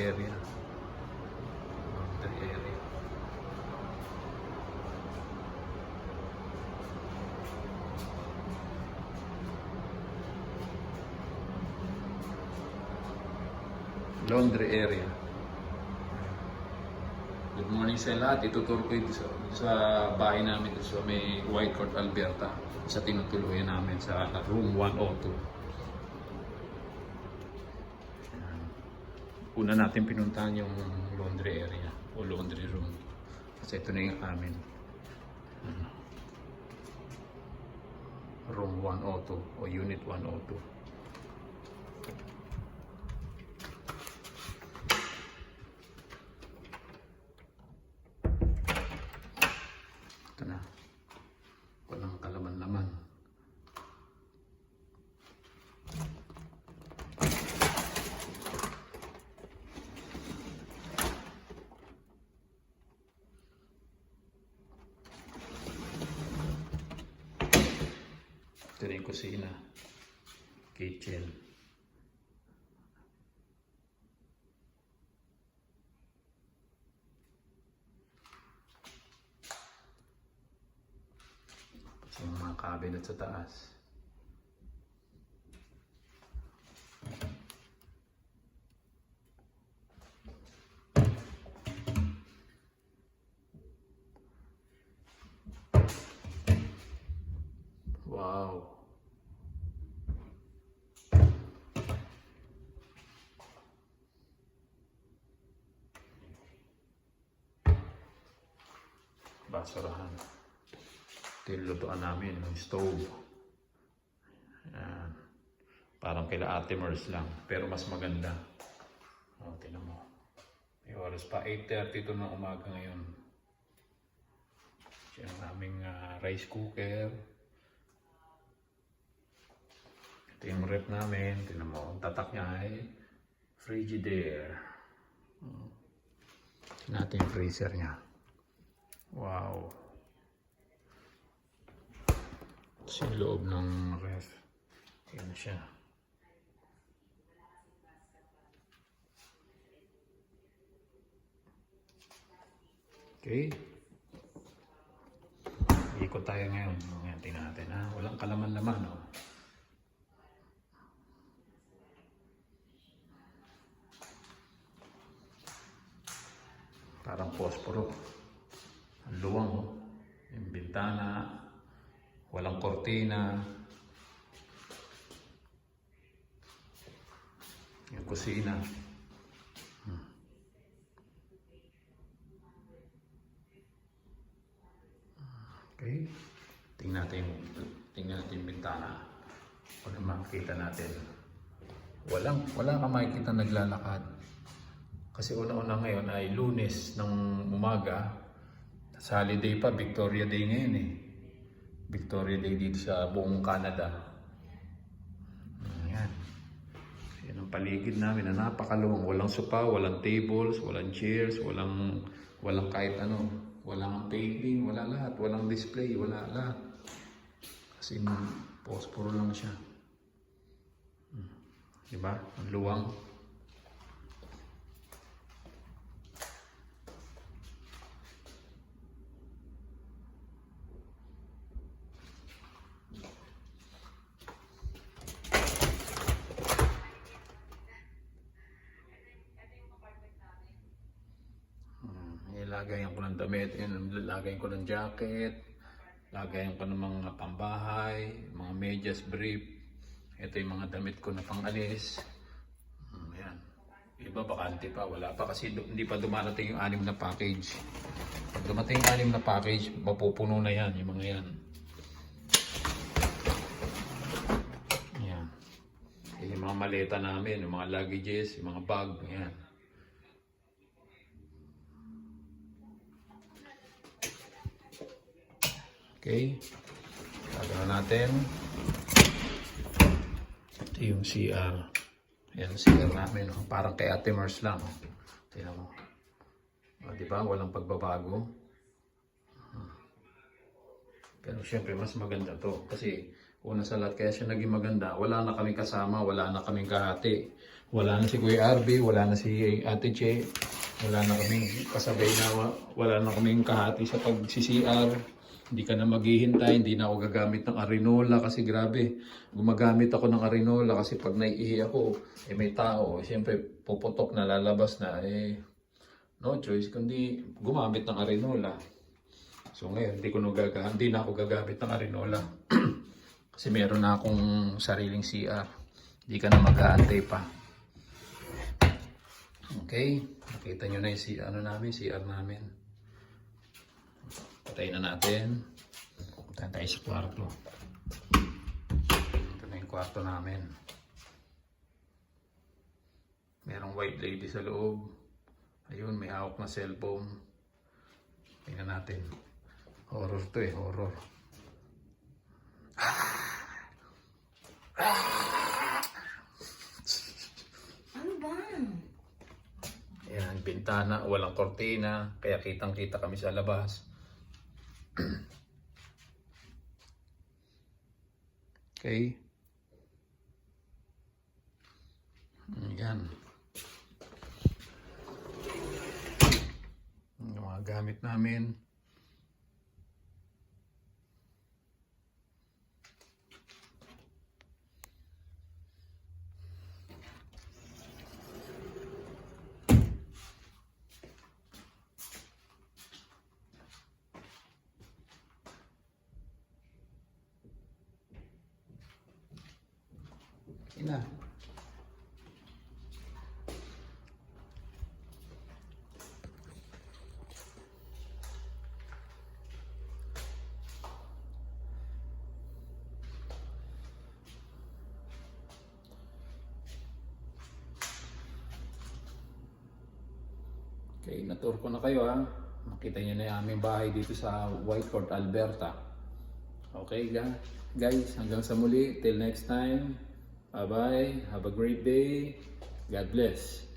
area. Laundry area. Good morning sa lahat. Ituturo ko ito sa, sa bahay namin sa may White Court, Alberta. Sa tinutuluyan namin sa room 102. Ayan. Una natin pinuntahan yung laundry area o laundry room. Kasi ito na yung amin. Ayan. Room 102 o Unit 102. Ito na. Walang kalaman-laman. Ito yung kusina. Kitchen. Tapos yung mga cabinet sa taas. Wow. Basurahan. Ito yung lutuan namin, yung stove. Ayan. Parang kila Ate Mers lang, pero mas maganda. O, tinan mo. May oras pa, 8.30 ito ng umaga ngayon. Siya ang aming ah, rice cooker. Ito yung rep namin. Tinan mo, ang tatak niya ay Frigidaire. Hmm. Tingnan natin yung freezer niya. Wow. Sa loob ng ref. Yan siya. Okay. Ikot tayo ngayon. Ngayon, tingnan natin ha. Walang kalaman-laman. Oh. Parang posporo. Ang luwang. Oh. Yung bintana. Walang kortina. Yung kusina. Hmm. Okay. Tingnan natin tingnan natin yung bintana. Ano makikita natin. Walang, wala kang makikita naglalakad. Kasi una-una ngayon ay lunes ng umaga. Sa holiday pa, Victoria Day ngayon eh. Victoria Day dito sa buong Canada. Ayan. Yan ang paligid namin na napakaluwang. Walang sopa, walang tables, walang chairs, walang walang kahit ano. Walang painting, wala lahat. Walang display, wala lahat. Kasi posporo lang siya. Hmm. Diba? Ang luwang. Ilagayan ko ng damit, yun, lagayan ko ng jacket, lagayan ko ng mga pambahay, mga medyas brief. Ito yung mga damit ko na pangalis. Hmm, yan. Iba bakante pa, wala pa kasi hindi pa dumarating yung anim na package. Pag dumating yung anim na package, mapupuno na yan, yung mga. Yan. Yan yung mga maleta namin, yung mga luggages, yung mga bag, yan. Okay. Gagawin natin. Ito yung CR. Yan, CR namin. Oh. Parang kay Ate Mars lang. Oh. Tingnan mo. O, di ba? Walang pagbabago. Pero syempre, mas maganda to. Kasi Una sa lahat, kaya siya naging maganda. Wala na kaming kasama, wala na kaming kahati. Wala na si Kuya Arby, wala na si Ate Che, wala na kaming kasabay na, wala na kaming kahati sa pag-CCR. Hindi ka na maghihintay, hindi na ako gagamit ng arinola kasi grabe. Gumagamit ako ng arinola kasi pag naiihi ako, eh may tao, siyempre puputok na lalabas na, eh no choice kundi gumamit ng arinola. So ngayon, hindi ko na gaga, hindi na ako gagamit ng arinola. Kasi meron na akong sariling CR. Hindi ka na mag-aantay pa. Okay, nakita nyo na yung CR, ano namin, CR namin. Patayin na natin. Punta tayo sa kwarto. Ito na yung kwarto namin. Merong white lady sa loob. Ayun, may hawak na cellphone. Tingnan natin. Horror to eh, horror. Ano ba? Ayan, bintana, walang kortina, kaya kitang-kita kami sa labas. Okay. Ayan. Yung mga gamit namin. Ina. Okay, na-tour ko na kayo ha. Makita nyo na yung aming bahay dito sa Whitecourt, Alberta. Okay, guys, hanggang sa muli. Till next time. Bye-bye. Have a great day. God bless.